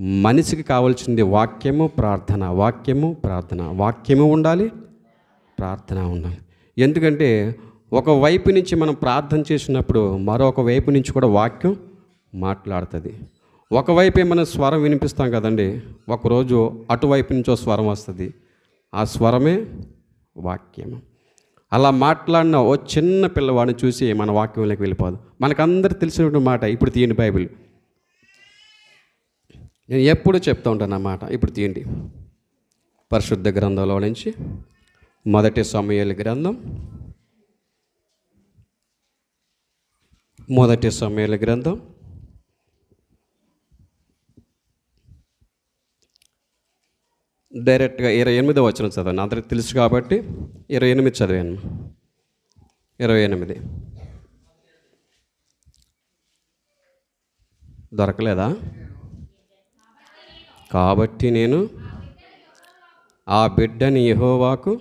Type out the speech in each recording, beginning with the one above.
మనిషికి కావాల్సింది వాక్యము ప్రార్థన. వాక్యము ప్రార్థన. వాక్యము ఉండాలి ప్రార్థన ఉండాలి. ఎందుకంటే ఒక వైపు నుంచి మనం ప్రార్థన చేసినప్పుడు మరొక వైపు నుంచి కూడా వాక్యం మాట్లాడుతుంది. ఒకవైపే మనం స్వరం వినిపిస్తాం కదండి. ఒకరోజు అటువైపు నుంచో స్వరం వస్తుంది. ఆ స్వరమే వాక్యం అలా మాట్లాడిన ఓ చిన్న పిల్లవాడిని చూసి మన వాక్యంలోకి వెళ్ళిపోదు. మనకందరు తెలిసినటువంటి మాట ఇప్పుడు తీయని బైబిల్. నేను ఎప్పుడు చెప్తూ ఉంటాను అన్నమాట. ఇప్పుడు తీయండి. పరిశుద్ధ గ్రంథంలో నుంచి మొదటి సమయాల గ్రంథం. మొదటి సమయాల గ్రంథం. డైరెక్ట్గా ఇరవై ఎనిమిది వచ్చిన చదవండి. అందరికి తెలుసు కాబట్టి ఇరవై ఎనిమిది చదివాను. ఇరవై ఎనిమిది. దొరకలేదా? కాబట్టి నేను ఆ బిడ్డని యహోవాకు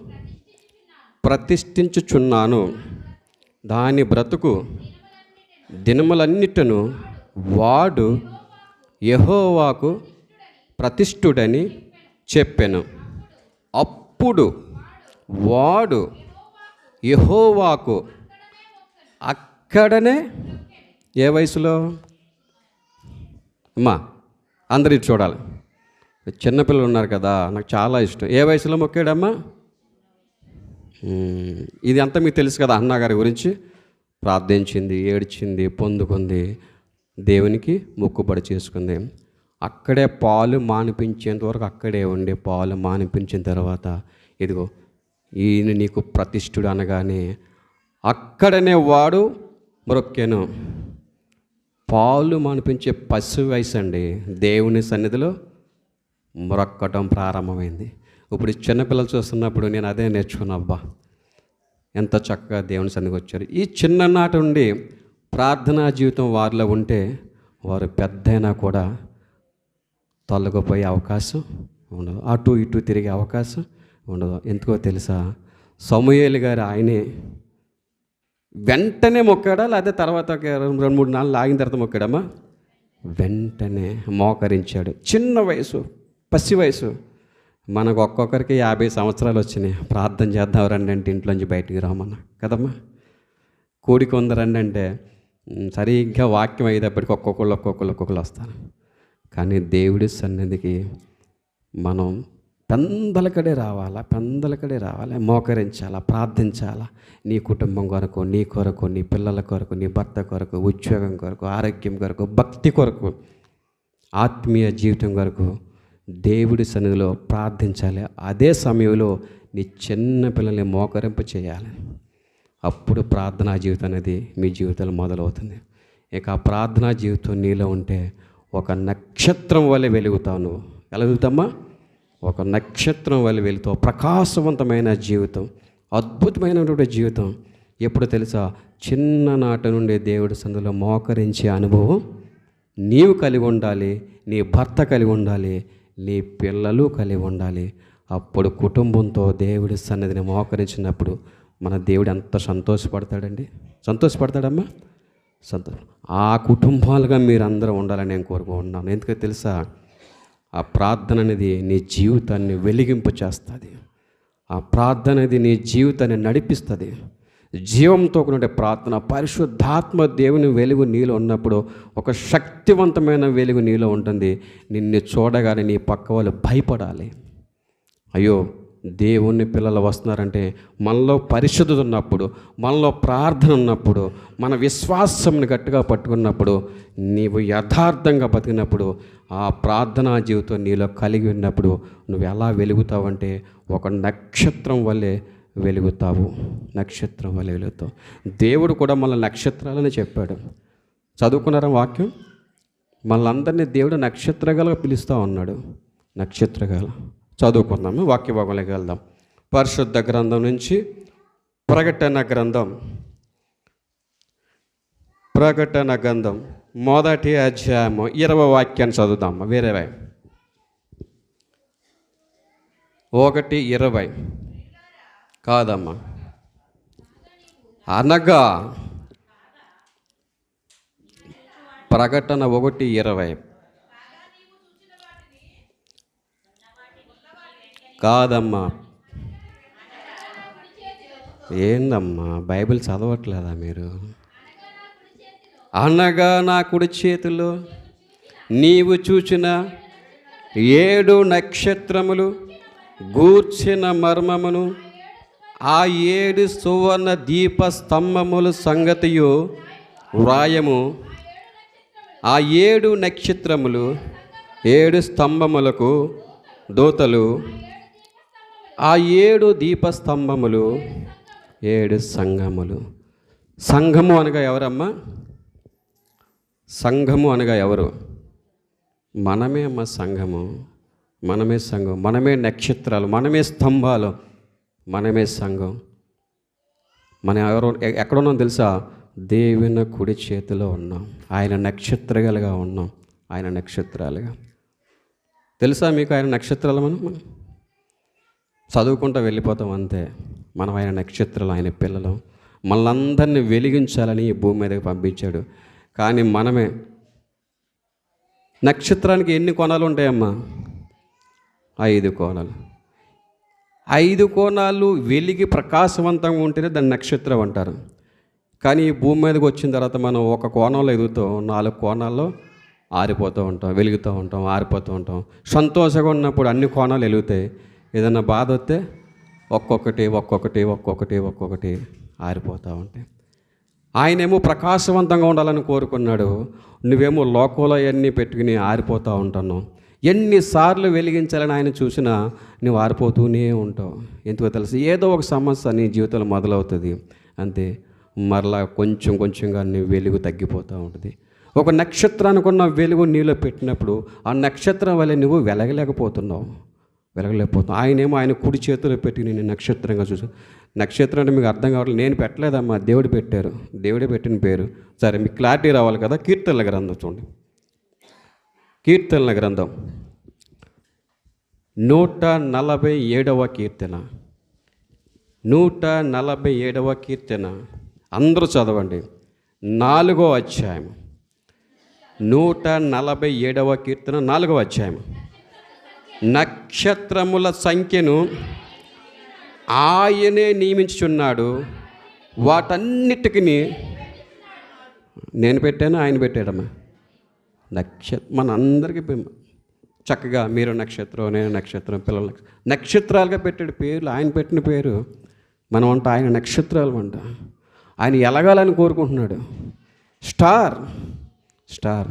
ప్రతిష్ఠించుచున్నాను. దాని బ్రతుకు దినములన్నిటను వాడు యహోవాకు ప్రతిష్ఠుడని చెప్పాను. అప్పుడు వాడు యహోవాకు అక్కడనే ఏ వయసులో? అమ్మా అందరి చూడాలి. చిన్నపిల్లలు ఉన్నారు కదా నాకు చాలా ఇష్టం. ఏ వయసులో మొక్కాడమ్మా? ఇది అంతా మీకు తెలుసు కదా అన్నగారి గురించి. ప్రార్థించింది ఏడ్చింది పొందుకుంది దేవునికి మొక్కుబడి చేసుకుంది. అక్కడే పాలు మానిపించేంత వరకు అక్కడే ఉండి పాలు మానిపించిన తర్వాత ఇదిగో ఈయన నీకు ప్రతిష్ఠుడు అనగానే అక్కడనే వాడు మొక్కెను పాలు మానిపించే పశు వయసు అండి. దేవుని సన్నిధిలో మొరక్కటం ప్రారంభమైంది. ఇప్పుడు చిన్నపిల్లలు చూస్తున్నప్పుడు నేను అదే నేర్చుకున్నా అబ్బా! ఎంత చక్కగా దేవుని సన్నిధికి వచ్చారు. ఈ చిన్ననాటి నుండి ప్రార్థనా జీవితం వారిలో ఉంటే వారు పెద్దయినా కూడా తొలగిపోయే అవకాశం ఉండదు. అటు ఇటు తిరిగే అవకాశం ఉండదు. ఎందుకో తెలుసా? సమూయేలు గారు ఆయనే వెంటనే మొక్కాడా? లేదా తర్వాత రెండు రెండు మూడు నాలుగు ఆగిన తర్వాత మొక్కాడమ్మా వెంటనే మోకరించాడు. చిన్న వయసు. పసి వయసు. మనకు ఒక్కొక్కరికి యాభై సంవత్సరాలు వచ్చినాయి. ప్రార్థన చేద్దాం రండి అంటే ఇంట్లోంచి బయటికి రామన్నా కదమ్మా? కోడి ఉంది అంటే సరిగ్గా వాక్యం అయ్యేటప్పటికి ఒక్కొక్కళ్ళు ఒక్కొక్కళ్ళు ఒక్కొక్కరు వస్తారు. కానీ దేవుడి సన్నిధికి మనం పెందలకడే రావాలా? పెందలకడే రావాలి? మోకరించాలా? ప్రార్థించాలా? నీ కుటుంబం కొరకు నీ కొరకు నీ పిల్లల కొరకు నీ భర్త కొరకు ఉద్యోగం కొరకు ఆరోగ్యం కొరకు భక్తి కొరకు ఆత్మీయ జీవితం కొరకు దేవుడి సన్నిధిలో ప్రార్థించాలి. అదే సమయంలో నీ చిన్న పిల్లల్ని మోకరింప చేయాలి. అప్పుడు ప్రార్థనా జీవితం అనేది మీ జీవితంలో మొదలవుతుంది. ఇక ఆ ప్రార్థనా జీవితం నీలో ఉంటే ఒక నక్షత్రం వల్ల వెలుగుతావు నువ్వు. ఎలా వెలుగుతామా ఒక నక్షత్రం వల్ల వెలుగుతావు. ప్రకాశవంతమైన జీవితం అద్భుతమైనటువంటి జీవితం. ఎప్పుడు తెలుసా? చిన్ననాటి నుండి దేవుడి సందులో మోకరించే అనుభవం నీవు కలిగి ఉండాలి నీ భర్త కలిగి ఉండాలి నీ పిల్లలు కలిగి ఉండాలి. అప్పుడు కుటుంబంతో దేవుడి సన్నిధిని మోకరించినప్పుడు మన దేవుడు ఎంత సంతోషపడతాడండి? సంతోషపడతాడమ్మా? సంతోషం ఆ కుటుంబాలుగా మీరందరూ ఉండాలని నేను కోరుకుంటున్నాను. ఎందుకంటే తెలుసా? ఆ ప్రార్థన అనేది నీ జీవితాన్ని వెలిగింపు చేస్తుంది ఆ ప్రార్థన అనేది నీ జీవితాన్ని నడిపిస్తుంది. జీవంతో కూడిన ప్రార్థన పరిశుద్ధాత్మ దేవుని వెలుగు నీలో ఉన్నప్పుడు ఒక శక్తివంతమైన వెలుగు నీలో ఉంటుంది. నిన్ను చూడగానే నీ పక్క వాళ్ళు భయపడాలి. అయ్యో దేవుని పిల్లలు వస్తున్నారంటే మనలో పరిశుద్ధత ఉన్నప్పుడు మనలో ప్రార్థన ఉన్నప్పుడు మన విశ్వాసంని గట్టిగా పట్టుకున్నప్పుడు నీవు యథార్థంగా బతికినప్పుడు ఆ ప్రార్థనా జీవితం నీలో కలిగి ఉన్నప్పుడు నువ్వు ఎలా వెలుగుతావంటే ఒక నక్షత్రం వల్లే వెలుగుతావు. నక్షత్రం వల్ల వెలుగుతావు. దేవుడు కూడా మన నక్షత్రాలని చెప్పాడు. చదువుకున్నారా వాక్యం? మనందరినీ దేవుడు నక్షత్రగాలుగా పిలుస్తూ ఉన్నాడు. నక్షత్రగాల చదువుకుందాము వాక్య భాగంలోకి వెళ్దాం. పరిశుద్ధ గ్రంథం నుంచి ప్రకటన గ్రంథం. ప్రకటన గ్రంథం. మొదటి అధ్యాయము ఇరవై వాక్యాన్ని చదువుదాము. వేరేవై ఒకటి ఇరవై. కాదమ్మా. అనగా ప్రకటన ఒకటి ఇరవై. కాదమ్మా. ఏందమ్మా? బైబిల్ చదవట్లేదా మీరు? అనగా నా కుడి చేతిలో నీవు చూచిన ఏడు నక్షత్రములు గూర్చిన మర్మమును ఆ ఏడు సువర్ణ దీప స్తంభముల సంగతియు వ్రాయము. ఆ ఏడు నక్షత్రములు ఏడు స్తంభములకు దూతలు ఆ ఏడు దీపస్తంభములు ఏడు సంఘములు. సంఘము అనగా ఎవరమ్మా? సంఘము అనగా ఎవరు? మనమే అమ్మ సంఘము మనమే సంఘం మనమే నక్షత్రాలు మనమే స్తంభాలు. మనమే సంఘం. మనం ఎవరు ఎక్కడున్నాం తెలుసా? దేవుని కుడి చేతిలో ఉన్నాం. ఆయన నక్షత్రాలుగా ఉన్నాం. ఆయన నక్షత్రాలుగా. తెలుసా మీకు ఆయన నక్షత్రాలు మనం? మనం చదువుకుంటూ వెళ్ళిపోతాం అంతే. మనం ఆయన నక్షత్రాలు ఆయన పిల్లలు. మనలందరినీ వెలిగించాలని ఈ భూమి మీదకి పంపించాడు. కానీ మనమే నక్షత్రానికి ఎన్ని కోణాలు ఉంటాయమ్మా? ఐదు కోణాలు. ఐదు కోణాలు వెలిగి ప్రకాశవంతంగా ఉంటేనే దాన్ని నక్షత్రం అంటారు. కానీ ఈ భూమి మీదకి వచ్చిన తర్వాత మనం ఒక కోణంలో ఎదుగుతాం నాలుగు కోణాల్లో ఆరిపోతూ ఉంటాం వెలుగుతూ ఉంటాం ఆరిపోతూ ఉంటాం. సంతోషంగా ఉన్నప్పుడు అన్ని కోణాలు వెలుగుతాయి. ఏదైనా బాధ వస్తే ఒక్కొక్కటి ఒక్కొక్కటి ఒక్కొక్కటి ఒక్కొక్కటి ఆరిపోతూ ఉంటాయి. ఆయనేమో ప్రకాశవంతంగా ఉండాలని కోరుకున్నాడు. నువ్వేమో లోకంలో అవన్నీ పెట్టుకుని ఆరిపోతూ ఉంటున్నావు. ఎన్నిసార్లు వెలిగించాలని ఆయన చూసినా నువ్వు ఆరిపోతూనే ఉంటావు. ఎందుకో తెలుసు? ఏదో ఒక సమస్య నీ జీవితంలో మొదలవుతుంది. అంతే. మరలా కొంచెం కొంచెంగా నీ వెలుగు తగ్గిపోతూ ఉంటుంది. ఒక నక్షత్రానికి ఉన్న వెలుగు నీలో పెట్టినప్పుడు ఆ నక్షత్రం వల్ల నువ్వు వెలగలేకపోతున్నావు. వెలగలేకపోతున్నావు. ఆయనేమో ఆయన కుడి చేతిలో పెట్టి నేను నక్షత్రంగా చూసి నక్షత్రం అంటే మీకు అర్థం కావట్లేదు. నేను పెట్టలేదమ్మా. దేవుడు పెట్టారు. దేవుడే పెట్టిన పేరు. సరే మీకు క్లారిటీ రావాలి కదా. కీర్తనల గ్రంథం చూడండి. కీర్తనల గ్రంథం. నూట నలభై ఏడవ కీర్తన. నూట నలభై ఏడవ కీర్తన. అందరూ చదవండి. నాలుగో అధ్యాయం. నూట నలభై ఏడవ కీర్తన నాలుగో అధ్యాయం. నక్షత్రముల సంఖ్యను ఆయనే నియమించుచున్నాడు. వాటన్నిటికీ నేను పెట్టాను? ఆయన పెట్టాడమ్మా? నక్షత్ర మన అందరికీ చక్కగా మీరు నక్షత్రం నేను నక్షత్రం పిల్లల నక్షత్రాలుగా పెట్టాడు పేర్లు ఆయన పెట్టిన పేరు మనం అంట ఆయన నక్షత్రాలు అంట. ఆయన ఎలగాలని కోరుకుంటున్నాడు. స్టార్ స్టార్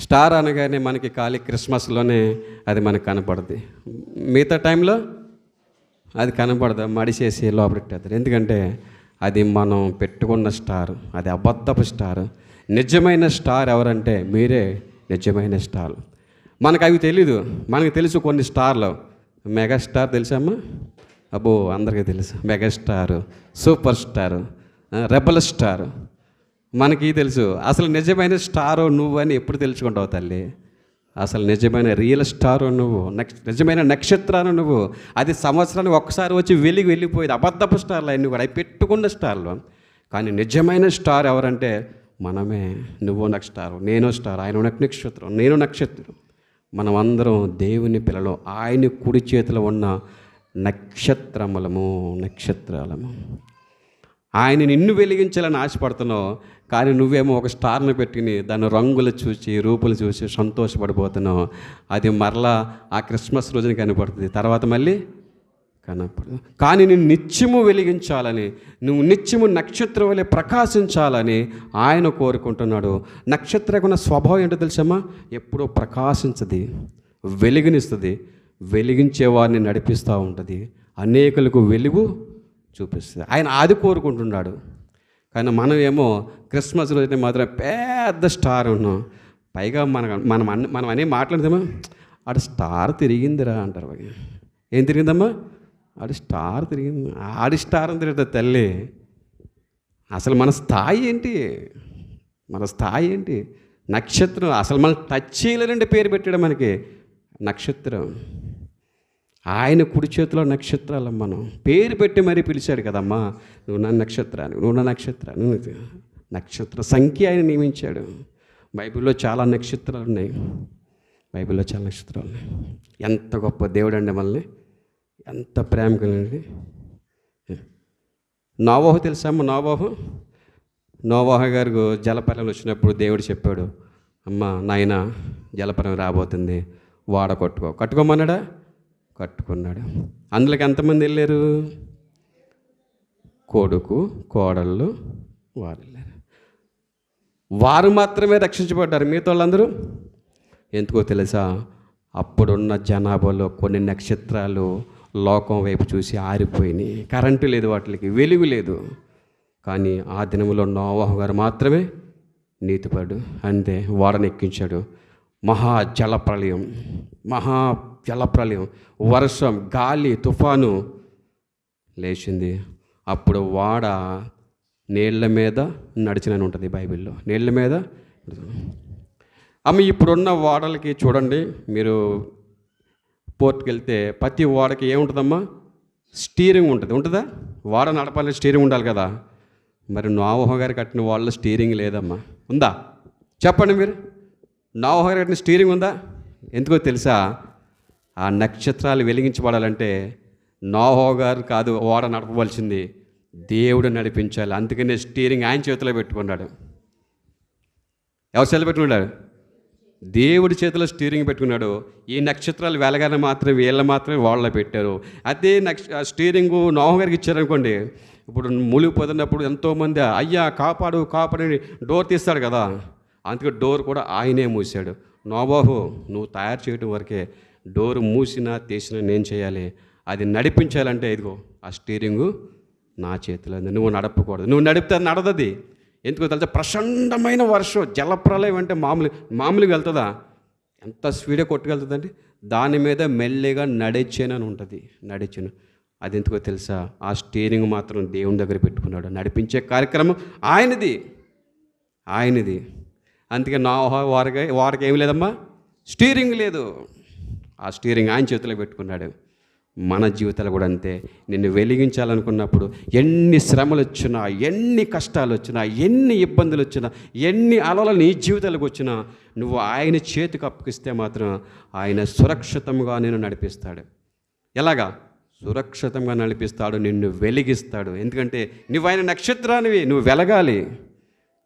స్టార్ అనగానే మనకి ఖాళీ క్రిస్మస్లోనే అది మనకు కనపడుద్ది. మిగతా టైంలో అది కనపడదు మడిసేసి లోపలెట్టేస్తారు. ఎందుకంటే అది మనం పెట్టుకున్న స్టార్ అది అబద్ధపు స్టార్. నిజమైన స్టార్ ఎవరంటే మీరే నిజమైన స్టార్. మనకు అవి తెలీదు. మనకు తెలుసు కొన్ని స్టార్లు. మెగాస్టార్ తెలుసమ్మా? అబ్బో అందరికీ తెలుసు. Megastar super star rebel star. మనకి తెలుసు. అసలు నిజమైన స్టారు అని ఎప్పుడు తెలుసుకుంటావు తల్లి? అసలు నిజమైన రియల్ స్టారు నువ్వు? నిజమైన నక్షత్రాలు నువ్వు? అది సంవత్సరానికి ఒక్కసారి వచ్చి వెలిగి వెళ్ళిపోయేది అబద్ధపు స్టార్లు అన్నీ కూడా. అవి పెట్టుకున్న స్టార్లు. కానీ నిజమైన స్టార్ ఎవరంటే మనమే నువ్వు నక్షత్రం నేను స్టార్ ఆయన నక్షత్రం నేను నక్షత్రం. మనం అందరం దేవుని పిల్లలు ఆయన కుడి చేతిలో ఉన్న నక్షత్రములము నక్షత్రాలము. ఆయన నిన్ను వెలిగించాలని ఆశపడుతున్నావు కానీ నువ్వేమో ఒక స్టార్ను పెట్టుకుని దాని రంగులు చూసి రూపులు చూసి సంతోషపడిపోతున్నావు. అది మరలా ఆ క్రిస్మస్ రోజున కనపడుతుంది. తర్వాత మళ్ళీ కనపడదు. కానీ నేను నిత్యము వెలిగించాలని నువ్వు నిత్యము నక్షత్రం వలె ప్రకాశించాలని ఆయన కోరుకుంటున్నాడు. నక్షత్రకున్న స్వభావం ఏంటో తెలుసమ్మా? ఎప్పుడూ ప్రకాశించది వెలుగునిస్తుంది వెలిగించే వారిని నడిపిస్తూ ఉంటుంది. అనేకులకు వెలుగు చూపిస్తుంది. ఆయన అది కోరుకుంటున్నాడు. కానీ మనం ఏమో క్రిస్మస్ రోజున మాత్రం పెద్ద స్టార్ ఉన్నాం. పైగా మన మనం అన్ని మనం అనే మాట్లాడదామా అటు స్టార్ తిరిగిందిరా అంటారు ఏం తిరిగిందమ్మా? ఆడి స్టార్ తిరిగింది ఆడి స్టార్ అని తిరుగుతుంది తల్లి అసలు మన స్థాయి ఏంటి? మన స్థాయి ఏంటి? నక్షత్రం అసలు మనం టచ్ చేయలేనంటే పేరు పెట్టాడు మనకి. నక్షత్రం. ఆయన కుడి చేతిలో నక్షత్రాలు మనం. పేరు పెట్టి మరీ పిలిచాడు కదమ్మా నువ్వు నా నక్షత్రాన్ని నువ్వు నా నక్షత్రాన్ని నక్షత్ర సంఖ్య ఆయన నియమించాడు. బైబిల్లో చాలా నక్షత్రాలు ఉన్నాయి. బైబిల్లో చాలా నక్షత్రాలు ఉన్నాయి. ఎంత గొప్ప దేవుడు అండి మనల్ని. ఎంత ప్రేమ కలిగింది నోవాహు తెలుసమ్మ నోవాహు? నోవాహ గారు జలపర్యం వచ్చినప్పుడు దేవుడు చెప్పాడు అమ్మ నాయన జలపరం రాబోతుంది వాడ కట్టుకో. కట్టుకోమన్నాడా? కట్టుకున్నాడు. అందులోకి ఎంతమంది వెళ్ళారు? కొడుకు కోడళ్ళు వారు వెళ్ళారు. వారు మాత్రమే రక్షించబడ్డారు. మిగతా వాళ్ళందరూ? ఎందుకో తెలుసా అప్పుడున్న జనాభాలో కొన్ని నక్షత్రాలు లోకం వైపు చూసి ఆరిపోయినాయి. కరెంటు లేదు వాటికి వెలుగు లేదు. కానీ ఆ దినంలో నోవాహు గారు మాత్రమే నీతిపడు అంతే వాడనెక్కించాడు. మహా జలప్రలయం మహా జలప్రలయం. వర్షం గాలి తుఫాను లేచింది. అప్పుడు వాడ నీళ్ళ మీద నడిచినని ఉంటుంది బైబిల్లో. నీళ్ళ మీద అమ్మ ఇప్పుడున్న వాడలకి చూడండి మీరు పోర్ట్కి వెళ్తే ప్రతి ఓడకి ఏముంటుందమ్మా? స్టీరింగ్ ఉంటుంది. ఉంటుందా? వాడ నడపాలి స్టీరింగ్ ఉండాలి కదా. మరి నావోహ గారు కట్టిన వాళ్ళ స్టీరింగ్ లేదమ్మా. ఉందా? చెప్పండి మీరు. నావోహ గారు కట్టిన స్టీరింగ్ ఉందా? ఎందుకో తెలుసా? ఆ నక్షత్రాలు వెలిగించబడాలంటే నావోహ గారు కాదు ఓడ నడపవలసింది దేవుడు నడిపించాలి. అందుకనే స్టీరింగ్ ఆయన చేతిలో పెట్టుకున్నాడు. ఎవరు చేతిలో పెట్టుకున్నాడు? దేవుడి చేతిలో స్టీరింగ్ పెట్టుకున్నాడు. ఈ నక్షత్రాలు వెలగానే మాత్రం వీళ్ళ మాత్రమే వాళ్ళ పెట్టారు. అదే నక్ష స్టీరింగ్ నోహ గారికి ఇచ్చారనుకోండి ఇప్పుడు మునిగిపోతున్నప్పుడు ఎంతోమంది అయ్యా కాపాడు కాపాడని డోర్ తీస్తాడు కదా. అందుకే డోర్ కూడా ఆయనే మూసాడు. నోబాహు నువ్వు తయారు చేయడం వరకే డోర్ మూసినా తీసినా నేను చేయాలి. అది నడిపించాలంటే ఇదిగో ఆ స్టీరింగు నా చేతిలో నువ్వు నడపకూడదు. నువ్వు నడిపితే అది నడదది. ఎందుకో తెలుసా? ప్రచండమైన వర్షం జలప్రలయం అంటే మామూలు మామూలుగా వెళ్తుందా? ఎంత స్పీడ్గా కొట్టుకెళ్తుందండి? దాని మీద మెల్లిగా నడిచేనని ఉంటుంది నడిచెను. అది ఎందుకో తెలుసా? ఆ స్టీరింగ్ మాత్రం దేవుని దగ్గర పెట్టుకున్నాడు. నడిపించే కార్యక్రమం ఆయనది ఆయనది. అందుకే నా వారికి వారికి ఏమి లేదమ్మా? స్టీరింగ్ లేదు. ఆ స్టీరింగ్ ఆయన చేతిలో పెట్టుకున్నాడు. మన జీవితాలు కూడా అంతే. నిన్ను వెలిగించాలనుకున్నప్పుడు ఎన్ని శ్రమలు వచ్చినా ఎన్ని కష్టాలు వచ్చినా ఎన్ని ఇబ్బందులు వచ్చినా ఎన్ని అలలు నీ జీవితాలకు వచ్చినా నువ్వు ఆయన చేతికి అప్పగిస్తే మాత్రం ఆయన సురక్షితంగా నేను నడిపిస్తాడు. ఎలాగా? సురక్షితంగా నడిపిస్తాడు నిన్ను వెలిగిస్తాడు. ఎందుకంటే నువ్వు ఆయన నక్షత్రానివి నువ్వు వెలగాలి.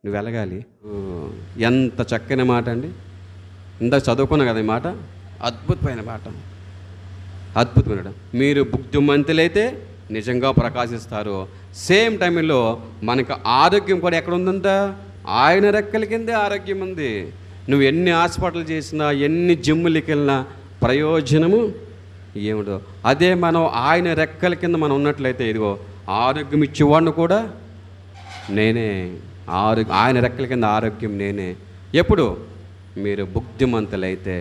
నువ్వు వెలగాలి. ఎంత చక్కని మాట అండి. ఇందాక చదువుకున్నా కదా ఈ మాట? అద్భుతమైన మాట. అద్భుతమైన మీరు బుద్ధిమంతులైతే నిజంగా ప్రకాశిస్తారు. సేమ్ టైంలో మనకు ఆరోగ్యం కూడా ఎక్కడ ఉందంట? ఆయన రెక్కల కిందే ఆరోగ్యం ఉంది. నువ్వు ఎన్ని హాస్పిటల్ చేసినా ఎన్ని జిమ్ములకి వెళ్ళినా ప్రయోజనము ఏమిటో అదే మనం ఆయన రెక్కల కింద మనం ఉన్నట్లయితే ఇదిగో ఆరోగ్యం ఇచ్చేవాడిని కూడా నేనే. ఆరోగ్య ఆయన రెక్కల కింద ఆరోగ్యం నేనే. ఎప్పుడు? మీరు బుద్ధిమంతులైతే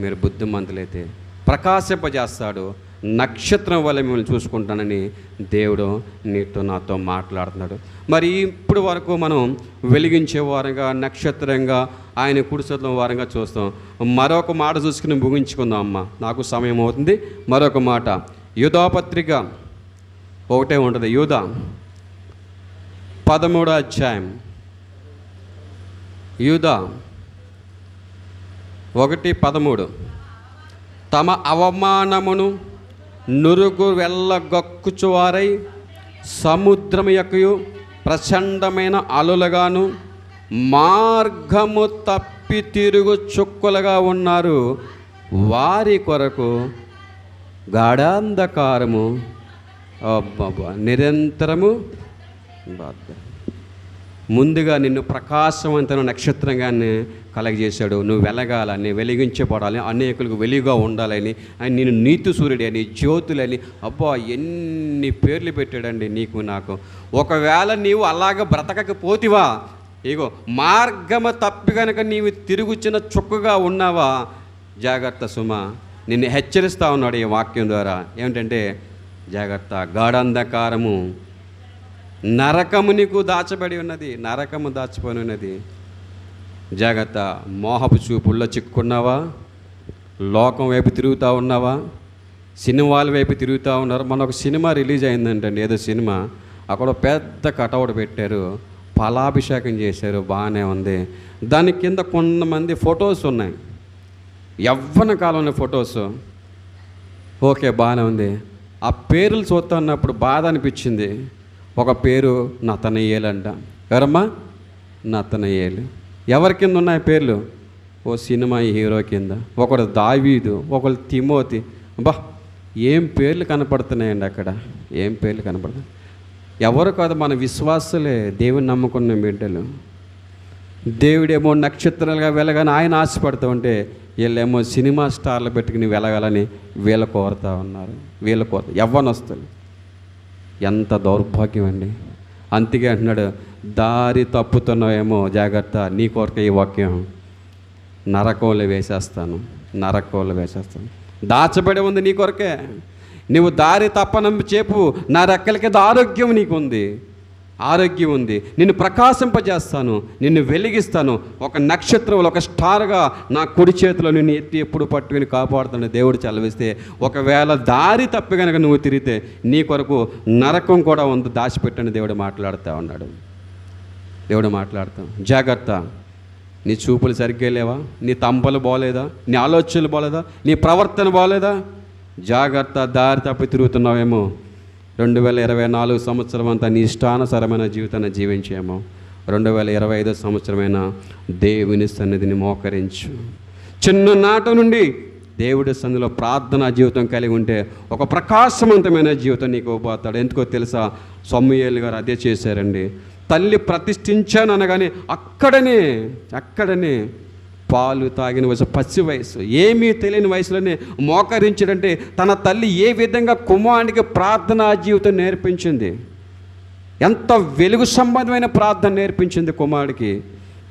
మీరు బుద్ధిమంతులైతే ప్రకాశింపజేస్తాడు. నక్షత్రం వల్ల మిమ్మల్ని చూసుకుంటానని దేవుడు నీతో నాతో మాట్లాడుతున్నాడు. మరి ఇప్పుడు వరకు మనం వెలిగించే వారంగా నక్షత్రంగా ఆయన కుడిసత్వం వారంగా చూస్తాం. మరొక మాట చూసుకుని ముగించుకుందాం అమ్మ. నాకు సమయం అవుతుంది. మరొక మాట. యుధాపత్రిక ఒకటే ఉంటుంది. యూధ పదమూడో అధ్యాయం. యూధ ఒకటి పదమూడు. తమ అవమానమును నురుగు వెళ్ళగొక్కుచువారై సముద్రము యొక్కయు ప్రచండమైన అలులుగాను మార్గము తప్పి తిరుగు చుక్కలుగా ఉన్నారు. వారి కొరకు గాఢాంధకారము నిరంతరము బాధ. ముందుగా నిన్ను ప్రకాశవంతమైన నక్షత్రంగానే కలగజేశాడు. నువ్వు వెలగాలని వెలిగించబడాలి అనేకులకు వెలుగుగా ఉండాలని ఆయన నేను నీతి సూర్యుడి అని జ్యోతులని అబ్బా ఎన్ని పేర్లు పెట్టాడండి నీకు నాకు. ఒకవేళ నీవు అలాగ బ్రతకకపోతివా ఇగో మార్గమ తప్పి కనుక నీవు తిరుగుచిన చుక్కగా ఉన్నావా జాగ్రత్త సుమ నిన్ను హెచ్చరిస్తా ఉన్నాడు ఈ వాక్యం ద్వారా. ఏమిటంటే జాగ్రత్త గాఢంధకారము నరకము నీకు దాచబడి ఉన్నది నరకము దాచిపోయి ఉన్నది. జాగ్రత్త మోహపు చూపుల్లో చిక్కుకున్నావా? లోకం వైపు తిరుగుతూ ఉన్నావా? సినిమాల వైపు తిరుగుతూ ఉన్నారు. మన ఒక సినిమా రిలీజ్ అయిందంటండి ఏదో సినిమా. అక్కడ పెద్ద కటౌట్ పెట్టారు. ఫలాభిషేకం చేశారు బాగానే ఉంది. దాని కింద కొంతమంది ఫొటోస్ ఉన్నాయి. యవ్వన కాలంలో ఫొటోస్. ఓకే బాగానే ఉంది. ఆ పేర్లు చూస్తున్నప్పుడు బాధ అనిపించింది. ఒక పేరు నతనయ్యేలు అంట ఎవరమ్మా? నతనయ్యేలు ఎవరి కింద ఉన్నాయి పేర్లు? ఓ సినిమా హీరో కింద. ఒకడు దావీదు ఒకడు తిమోతి. బా ఏం పేర్లు కనపడుతున్నాయండి అక్కడ? ఏం పేర్లు కనపడుతున్నాయి? ఎవరు కాదు మన విశ్వాసులే దేవుని నమ్ముకున్న బిడ్డలు. దేవుడేమో నక్షత్రాలుగా వెలగాని ఆయన ఆశపడుతూ ఉంటే వీళ్ళేమో సినిమా స్టార్లు పెట్టుకుని వెలగాలని వీళ్ళ కోరుతా ఉన్నారు. వీళ్ళ కోర యవ్వనస్తులు. ఎంత దౌర్భాగ్యం అండి. అందుకే అంటున్నాడు దారి తప్పుతున్నావేమో జాగ్రత్త నీ కొరకే ఈ వాక్యం. నరకోలు వేసేస్తాను నరకోలు వేసేస్తాను. దాచబడి ఉంది నీ కొరకే. నువ్వు దారి తప్పనం చేపు నా రెక్కల కింద ఆరోగ్యం నీకుంది. ఆరోగ్యం ఉంది. నిన్ను ప్రకాశింపజేస్తాను. నిన్ను వెలిగిస్తాను. ఒక నక్షత్రం ఒక స్టార్గా నా కుడి చేతిలో నిన్ను ఎత్తి ఎప్పుడు పట్టుకుని కాపాడుతాను దేవుడు చలవిస్తే ఒకవేళ దారి తప్పి కనుక నువ్వు తిరిగితే నీ కొరకు నరకం కూడా ఉంది. దాచిపెట్టని దేవుడు మాట్లాడుతూ ఉన్నాడు. దేవుడు మాట్లాడతాం. జాగ్రత్త. నీ చూపులు సరిగ్గా లేవా? నీ తంపలు బాగలేదా నీ ఆలోచనలు బాగలేదా నీ ప్రవర్తన బాగలేదా జాగ్రత్త. దారి తప్పి తిరుగుతున్నావేమో? రెండు వేల ఇరవై నాలుగు సంవత్సరం అంతా నీ ఇష్టానుసరమైన జీవితాన్ని జీవించేమో. రెండు వేల ఇరవై ఐదో సంవత్సరమైన దేవుని సన్నిధిని మోకరించు. చిన్ననాట నుండి దేవుడి సన్నిధిలో ప్రార్థనా జీవితం కలిగి ఉంటే ఒక ప్రకాశవంతమైన జీవితం నీకు ఇవ్వబోతాడు ఎందుకో తెలుసా? సొమ్మయ్యలు గారు అదే చేశారండి. తల్లి ప్రతిష్ఠించాను అనగానే అక్కడనే అక్కడనే పాలు తాగిన వయసు పసి వయసు. ఏమీ తెలియని వయసులోనే మోకరించడంటే తన తల్లి ఏ విధంగా కుమారునికి ప్రార్థనా జీవితం నేర్పించింది? ఎంత వెలుగు సంబంధమైన ప్రార్థన నేర్పించింది కుమారుడికి?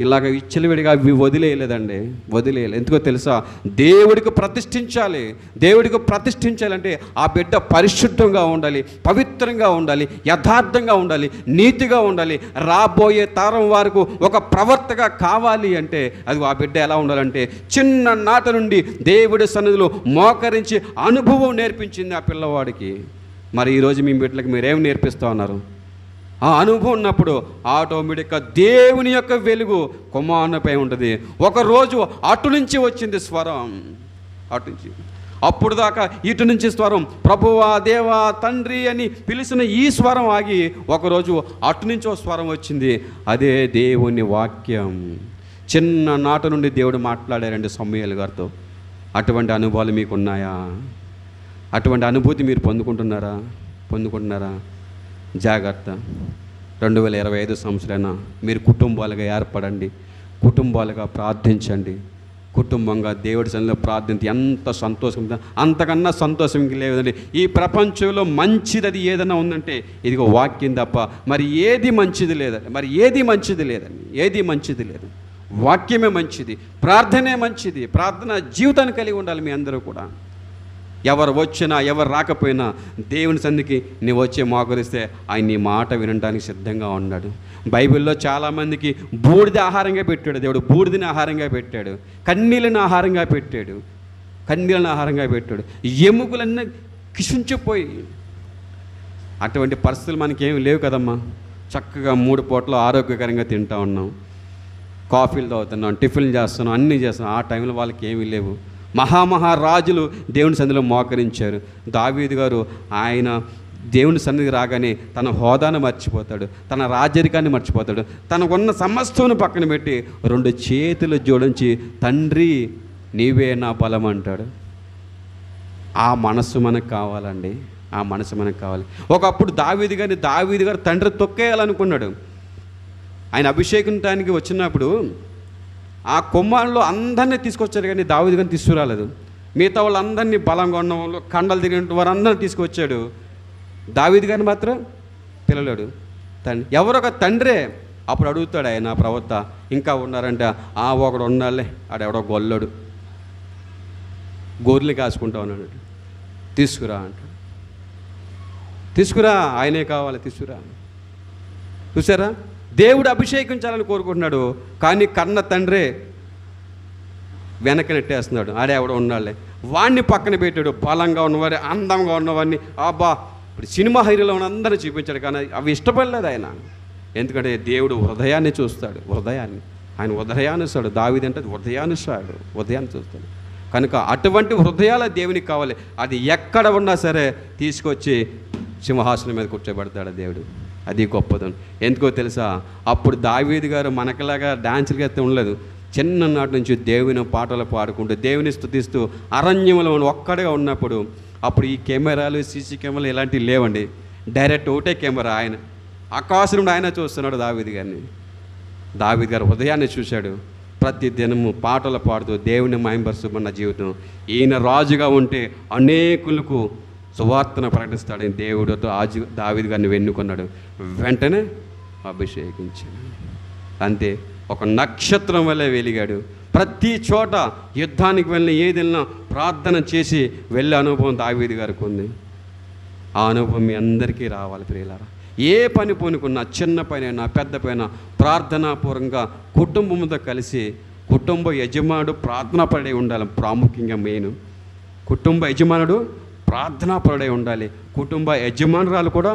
ఇలాగ విచ్చలవిడిగా అవి వదిలేయలేదండి వదిలేయలేదు ఎందుకో తెలుసా? దేవుడికి ప్రతిష్ఠించాలి దేవుడికి ప్రతిష్ఠించాలంటే ఆ బిడ్డ పరిశుద్ధంగా ఉండాలి పవిత్రంగా ఉండాలి యథార్థంగా ఉండాలి నీతిగా ఉండాలి. రాబోయే తరం వారికి ఒక ప్రవర్తగా కావాలి అంటే అది ఆ బిడ్డ ఎలా ఉండాలంటే చిన్న నాట నుండి దేవుడి సన్నిధిలో మోకరించి అనుభవం నేర్పించింది ఆ పిల్లవాడికి. మరి ఈరోజు మీ బిడ్డలకు మీరేం నేర్పిస్తూ ఉన్నారు? ఆ అనుభవం ఉన్నప్పుడు ఆటోమేటిక్గా దేవుని యొక్క వెలుగు కుమారునిపై ఉంటుంది. ఒకరోజు అటు నుంచి వచ్చింది స్వరం. అటు నుంచి. అప్పుడు దాకా ఇటు నుంచి స్వరం ప్రభువా దేవా తండ్రి అని పిలిచిన ఈ స్వరం ఆగి ఒకరోజు అటు నుంచి ఓ స్వరం వచ్చింది. అదే దేవుని వాక్యం. చిన్న నాట నుండి దేవుడు మాట్లాడారండి సమ్మయ్యలు గారితో. అటువంటి అనుభవాలు మీకు ఉన్నాయా అటువంటి అనుభూతి మీరు పొందుకుంటున్నారా? పొందుకుంటున్నారా? జాగ్రత్త. రెండు వేల ఇరవై ఐదు సంవత్సరాన మీరు కుటుంబాలుగా ఏర్పడండి. కుటుంబాలుగా ప్రార్థించండి. కుటుంబంగా దేవుడి సన్నిధిలో ప్రార్థించి ఎంత సంతోషం అంతకన్నా సంతోషం లేదండి. ఈ ప్రపంచంలో మంచిది అది ఏదైనా ఉందంటే ఇదిగో వాక్యం తప్ప మరి ఏది మంచిది లేదండి. మరి ఏది మంచిది లేదండి. ఏది మంచిది లేదు. వాక్యమే మంచిది. ప్రార్థనే మంచిది. ప్రార్థన జీవితాన్ని కలిగి ఉండాలి మీ అందరూ కూడా. ఎవరు వచ్చినా ఎవరు రాకపోయినా దేవుని సందికి నీ వచ్చే మోకరిస్తే ఆయన నీ మాట వినడానికి సిద్ధంగా ఉన్నాడు. బైబిల్లో చాలామందికి బూడిద ఆహారంగా పెట్టాడు దేవుడు. బూడిదని ఆహారంగా పెట్టాడు. కన్నీళ్ళని ఆహారంగా పెట్టాడు. కన్నీళ్ళని ఆహారంగా పెట్టాడు. ఎముకలన్నీ కిషించిపోయి అటువంటి పరిస్థితులు మనకేమి లేవు కదమ్మా. చక్కగా మూడు పూటలు ఆరోగ్యకరంగా తింటా ఉన్నాం. కాఫీలు తాగుతున్నాం టిఫిన్లు చేస్తున్నాం అన్నీ చేస్తున్నాం. ఆ టైంలో వాళ్ళకి ఏమీ లేవు. మహామహారాజులు దేవుని సన్నిధిలో మోకరించారు. దావీదు గారు ఆయన దేవుని సన్నిధికి రాగానే తన హోదాను మర్చిపోతాడు తన రాజరికాన్ని మర్చిపోతాడు తనకున్న సమస్తను పక్కన పెట్టి రెండు చేతులు జోడించి తండ్రి నీవే నా బలం అంటాడు. ఆ మనసు మనకు కావాలండి ఆ మనసు మనకు కావాలి. ఒకప్పుడు దావీది గారిని దావీది గారు తండ్రి తొక్కేయాలనుకున్నాడు. ఆయన అభిషేకించడానికి వచ్చినప్పుడు ఆ కుమ్మాల్లో అందరినీ తీసుకొచ్చారు కానీ దావిది కానీ తీసుకురాలేదు. మిగతా వాళ్ళందరినీ బలంగా ఉన్న వాళ్ళు కండలు తిరిగిన వారందరినీ తీసుకొచ్చాడు. దావిది గారిని మాత్రం పిల్లలేడు తండ్రి ఎవరొక తండ్రే అప్పుడు అడుగుతాడు ఆయన ప్రవక్త ఇంకా ఉన్నారంటే? ఆ ఒకడు ఉండాలే ఆడెవడో గొల్లడు. గోర్లు కాసుకుంటా ఉన్నాడు. తీసుకురా అంటాడు తీసుకురా ఆయనే కావాలి తీసుకురా. చూసారా దేవుడు అభిషేకించాలని కోరుకుంటున్నాడు కానీ కన్న తండ్రే వెనక నెట్టేస్తున్నాడు ఆడే ఎవడో ఉన్నాడులే వాడిని పక్కన పెట్టాడు. బలంగా ఉన్నవారి అందంగా ఉన్నవాడిని అబ్బా ఇప్పుడు సినిమా హీరోలో ఉన్న అందరినీ చూపించాడు కానీ అవి ఇష్టపడలేదు ఆయన. ఎందుకంటే దేవుడు హృదయాన్ని చూస్తాడు హృదయాన్ని. ఆయన హృదయాన్ని దావిదంటే హృదయాన్ని హృదయాన్ని చూస్తాడు. కనుక అటువంటి హృదయాల దేవునికి కావాలి. అది ఎక్కడ ఉన్నా సరే తీసుకొచ్చి సింహాసనం మీద కూర్చోబెడతాడు దేవుడు. అది గొప్పదనం ఎందుకో తెలుసా? అప్పుడు దావేది గారు మనకలాగా డాన్సులు అయితే ఉండలేదు. చిన్ననాటి నుంచి దేవుని పాటలు పాడుకుంటూ దేవుని స్థుతిస్తూ అరణ్యంలో ఒక్కడిగా ఉన్నప్పుడు అప్పుడు ఈ కెమెరాలు సీసీ కెమెరాలు ఇలాంటివి లేవండి. డైరెక్ట్ ఒకటే కెమెరా ఆయన. ఆకాశం నుండి ఆయన చూస్తున్నాడు దావేది గారిని. దావేది గారు ఉదయాన్నే చూశాడు. ప్రతి దినము పాటలు పాడుతూ దేవుని మహింపరుస్తున్న జీవితం. ఈయన రాజుగా ఉంటే అనేకులకు సువార్తను ప్రకటిస్తాడని దేవుడితో ఆజు దావిది గారిని వెన్నుకున్నాడు. వెంటనే అభిషేకించాడు. అంతే ఒక నక్షత్రం వల్ల వెలిగాడు. ప్రతి చోట యుద్ధానికి వెళ్ళిన ఏది వెళ్ళినా ప్రార్థన చేసి వెళ్ళే అనుభవం దావీది గారికి ఉంది. ఆ అనుభవం మీ అందరికీ రావాలి ప్రియులారా. ఏ పని పూనుకున్నా చిన్న పనైనా పెద్ద పైన ప్రార్థనాపూర్వకంగా కుటుంబంతో కలిసి కుటుంబ యజమానుడు ప్రార్థన పడి ఉండాలి. ప్రాముఖ్యంగా మెయిన్ కుటుంబ యజమానుడు ప్రార్థనాపరుడై ఉండాలి. కుటుంబ యజమానురాలు కూడా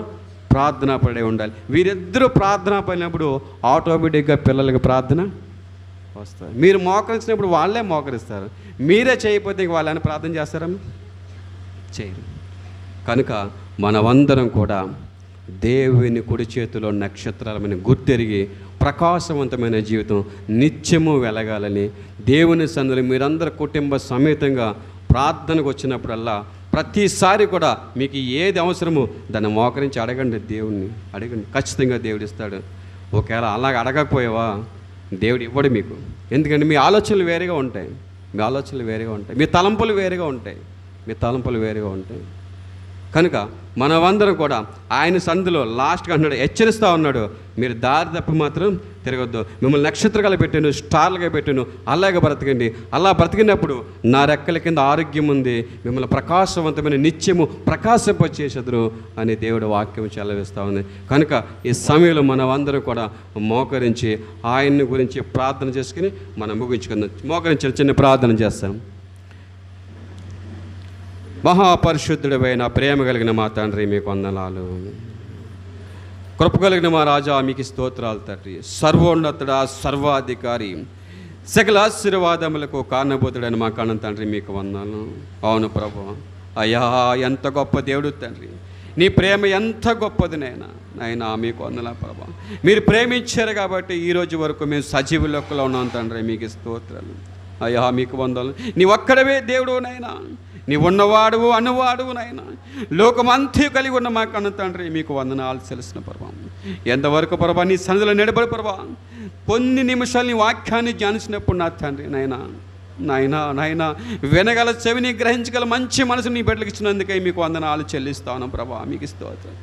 ప్రార్థనాపరుడై ఉండాలి. వీరిద్దరూ ప్రార్థన పడినప్పుడు ఆటోమేటిక్గా పిల్లలకి ప్రార్థన వస్తారు మీరు మోకరించినప్పుడు వాళ్ళే మోకరిస్తారు. మీరే చేయకపోతే వాళ్ళని ప్రార్థన చేస్తారమ్మా చేయరు. కనుక మనమందరం కూడా దేవుని కుడి చేతిలో నక్షత్రాలమైన గుర్తెరిగి ప్రకాశవంతమైన జీవితం నిత్యము వెలగాలని దేవుని సందులు మీరందరూ కుటుంబ సమేతంగా ప్రార్థనకు వచ్చినప్పుడల్లా ప్రతిసారి కూడా మీకు ఏది అవసరమో దాన్ని మోకరించి అడగండి దేవుణ్ణి. అడగండి. ఖచ్చితంగా దేవుడు ఇస్తాడు. ఒకవేళ అలాగ అడగకపోయావా? దేవుడు ఇవ్వడు మీకు. ఎందుకంటే మీ ఆలోచనలు వేరేగా ఉంటాయి. మీ ఆలోచనలు వేరేగా ఉంటాయి. మీ తలంపులు వేరేగా ఉంటాయి. మీ తలంపులు వేరేగా ఉంటాయి. కనుక మనమందరం కూడా ఆయన సంధిలో లాస్ట్గా అన్నాడు హెచ్చరిస్తూ ఉన్నాడు. మీరు దారి తప్పి మాత్రం తిరగొద్దు. మిమ్మల్ని నక్షత్రాలు పెట్టాను స్టార్లుగా పెట్టాను అలాగే బ్రతకండి. అలా బ్రతికినప్పుడు నా రెక్కల కింద ఆరోగ్యం ఉంది. మిమ్మల్ని ప్రకాశవంతమైన నిత్యము ప్రకాశింపచేసేదురు అని దేవుడు వాక్యం చెలవిస్తూ ఉంది. కనుక ఈ సమయంలో మనమందరం కూడా మోకరించి ఆయన్ని గురించి ప్రార్థన చేసుకుని మనం ముగించుకుందాం. మోకరించిన చిన్న ప్రార్థన చేస్తాం. మహాపరిశుద్ధుడమైన ప్రేమ కలిగిన మా తండ్రి మీకు వందనాలు కృప కలిగిన మా రాజా మీకు స్తోత్రాలు తండ్రి. సర్వోన్నతుడ సర్వాధికారి సకల ఆశీర్వాదములకు కారణభూతుడైన మా కన్న తండ్రి మీకు వందాను అవును ప్రభు. అయ్యా ఎంత గొప్ప దేవుడు తండ్రి. నీ ప్రేమ ఎంత గొప్పది నైనా నైనా మీకు వందలా ప్రభా. మీరు ప్రేమించారు కాబట్టి ఈ రోజు వరకు మేము సజీవ లెక్కలో ఉన్నాం తండ్రి మీకు స్తోత్రాలు. అయ్యా మీకు వందలు నీ ఒక్కడవే దేవుడు నైనా నీ ఉన్నవాడువు అన్నవాడువు నాయన. లోకమంతా కలిగి ఉన్న మా కన్న తండ్రి మీకు వందనాలు తెలిసిన పర్వం ఎంతవరకు ప్రభా నీ సన్నిధిలో నిలబడి ప్రభా. కొన్ని నిమిషాలు నీ వాక్యాన్ని ధ్యానించినప్పుడు నా తండ్రి నాయన నాయనా నాయన వినగల చెవిని గ్రహించగల మంచి మనసు నీ బిడ్డలకు ఇచ్చినందుకై మీకు వందనాలు చెల్లిస్తాను ప్రభా మీకు స్తోత్రం.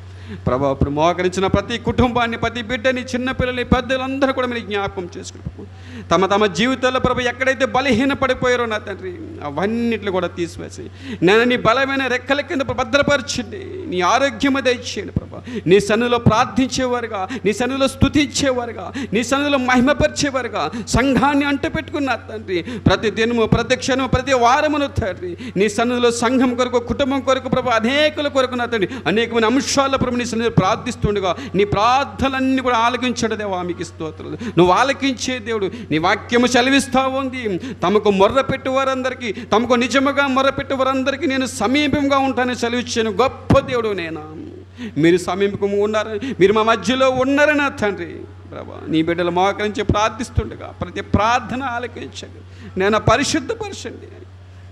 ప్రభా ఇప్పుడు మోకరించిన ప్రతి కుటుంబాన్ని ప్రతి బిడ్డని చిన్నపిల్లల్ని పెద్దలందరూ కూడా మీరు జ్ఞాపకం చేసుకుంటాము తమ తమ జీవితాల్లో ప్రభు ఎక్కడైతే బలహీన పడిపోయారో నా తండ్రి అవన్నిట్లు కూడా తీసివేసి నేను నీ బలమైన రెక్కల కింద భద్రపరచండి. నీ ఆరోగ్యం దయచేయండి ప్రభు. నీ సన్నిధిలో ప్రార్థించేవారుగా నీ సన్నిధిలో స్థుతించేవారుగా నీ సన్నిధిలో మహిమపరిచేవారుగా సంఘాన్ని అంటపెట్టుకున్న తండ్రి ప్రతి దినము ప్రతి క్షణము ప్రతి వారమును తండ్రి నీ సన్నులో సంఘం కొరకు కుటుంబం కొరకు ప్రభు అనేకుల కొరకు నా తండ్రి అనేకమైన అంశాల ప్రభు నీ సన్నిధిలో ప్రార్థిస్తుండగా నీ ప్రార్థనలన్నీ కూడా ఆలకించడదేవా మీకు స్తోత్రాలు. నువ్వు ఆలకించే దేవుడు నీ వాక్యము చలివిస్తూ ఉంది తమకు మొర్ర వారందరికీ తమకు నిజముగా మొర్ర వారందరికీ నేను సమీపంగా ఉంటానని చలివిచ్చాను గొప్ప దేవుడు నేనా? మీరు సమీపం ఉన్నారు. మీరు మా మధ్యలో ఉన్నారని నా తండ్రి? ప్రభా నీ బిడ్డలు మోకరించి ప్రార్థిస్తుండగా ప్రతి ప్రార్థన ఆలకించండి. నేను పరిశుద్ధపరచండి.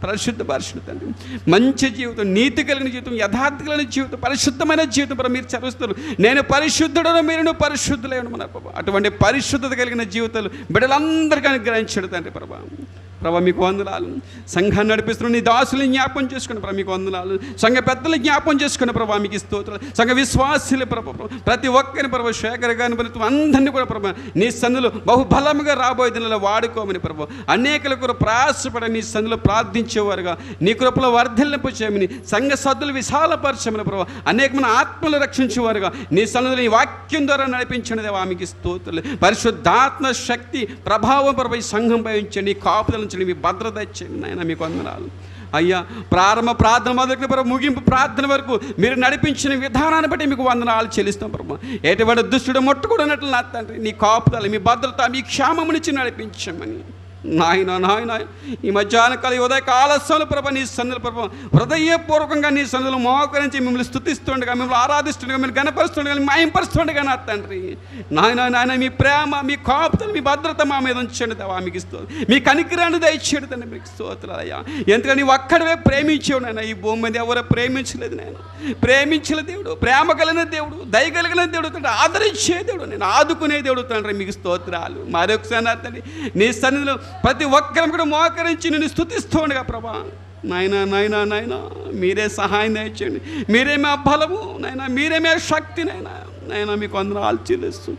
పరిశుద్ధ పరిశుద్ధ తండ్రి. మంచి జీవితం నీతి కలిగిన జీవితం యథార్థ కలిగిన జీవితం పరిశుద్ధమైన జీవితం మరి మీరు చదువుతారు నేను పరిశుద్ధుడను మీరు పరిశుద్ధులేను మన ప్రభా. అటువంటి పరిశుద్ధత కలిగిన జీవితాలు బిడ్డలందరికీ అనుగ్రహించడు తండ్రి ప్రభా. ప్రభా మీకు వందనాలు. సంఘాన్ని నడిపిస్తున్న నీ దాసులు జ్ఞాపం చేసుకుని ప్రభా మీకు వందనాలు. సంఘ పెద్దలు జ్ఞాపం చేసుకుని ప్రభా మీకు స్తోత్రాలు. సంఘ విశ్వాసులు ప్రభా ప్రతి ఒక్కరిని ప్రభా శేఖర్ గారిని ప్రభుత్వం అందరినీ కూడా ప్రభా నీ సందులో బహుబలముగా రాబోయే దినాల్లో వాడుకోమని ప్రభు అనేకల కూడా ప్రయాసపడ నీ సందులో ప్రార్థించేవారుగా. నీ కృపలో వర్ధలింపు చేయమని సంఘ సద్దులు విశాలపరచమని ప్రభు అనేకమైన ఆత్మలు రక్షించేవారుగా. నీ సన్నిధిలో నీ వాక్యం ద్వారా నడిపించినదే వామికి స్తోత్రులు. పరిశుద్ధాత్మ శక్తి ప్రభావం ప్రభు ఈ సంఘంపై ఉంచండి. కాపుదల ఉంచండి మీ భద్రత ఇచ్చండి నాయన మీకు వందనాలు. అయ్యా ప్రారంభ ప్రార్థన మొదటి ప్రభు ముగింపు ప్రార్థన వరకు మీరు నడిపించిన విధానాన్ని బట్టి మీకు వందనాలు చెల్లిస్తాం ప్రభు. ఎటువంటి దుష్టుడు ముట్టకూడనట్లు నా తండ్రి నీ కాపుదల మీ భద్రత మీ క్షేమమునిచ్చి నడిపించమని. నాయన నాయన ఈ మధ్యాహ్న కాల ఉదయ కాలస్వాలు ప్రభ నీ సన్నులు ప్రభ హృదయపూర్వకంగా నీ సన్నులు మోకరించి మిమ్మల్ని స్థుతిస్తుండగా మిమ్మల్ని ఆరాధిస్తుండగా మిమ్మల్ని గణపరుస్తుండగా మాయంపరుస్తుండగా నా తండ్రి. నాయన నాయన మీ ప్రేమ మీ కాపుతలు మీ భద్రత మా మీద ఉంచండి దేవా మీకు ఇస్తూ మీ కనికిరాన్ని దయచేడు తండ్రి మీకు స్తోత్రాలయ్యా ఎందుకంటే నీవు ఒక్కడవే ప్రేమించేవు నాయన ఈ భూమి మీద ఎవరో ప్రేమించలేదు నేను. ప్రేమించిన దేవుడు ప్రేమ కలిగిన దేవుడు దయగలిగిన దేవుడు తండ్రి ఆదరించే దేవుడు నేను ఆదుకునే దేవుడు తండ్రి మీకు స్తోత్రాలు. మరొకసారి నా తండ్రి నీ సన్నిధిలో ప్రతి ఒక్కరం కూడా మోకరించి నేను స్థుతిస్తుండగా ప్రభా. నాయనా నాయనా నాయనా మీరే సహాయం దయచేయండి. మీరే మా బలము నాయనా మీరే మా శక్తి నైనా నైనా మీకు అందరూ ఆల్చిల్లిస్తూ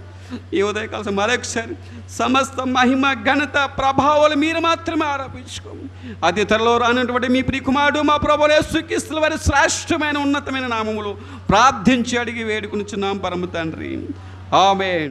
ఈ ఉదయకాలం మరొకసారి సమస్త మహిమ ఘనత ప్రభావాలు మీరు మాత్రమే ఆరోపించుకోము. అతి త్వరలో రానటువంటి మీ ప్రియకుమారుడు మా ప్రభులే సుఖిస్తుల వారి శ్రేష్టమైన ఉన్నతమైన నామములు ప్రార్థించి అడిగి వేడుకునిచున్నాం పరమ తండ్రి. ఆమె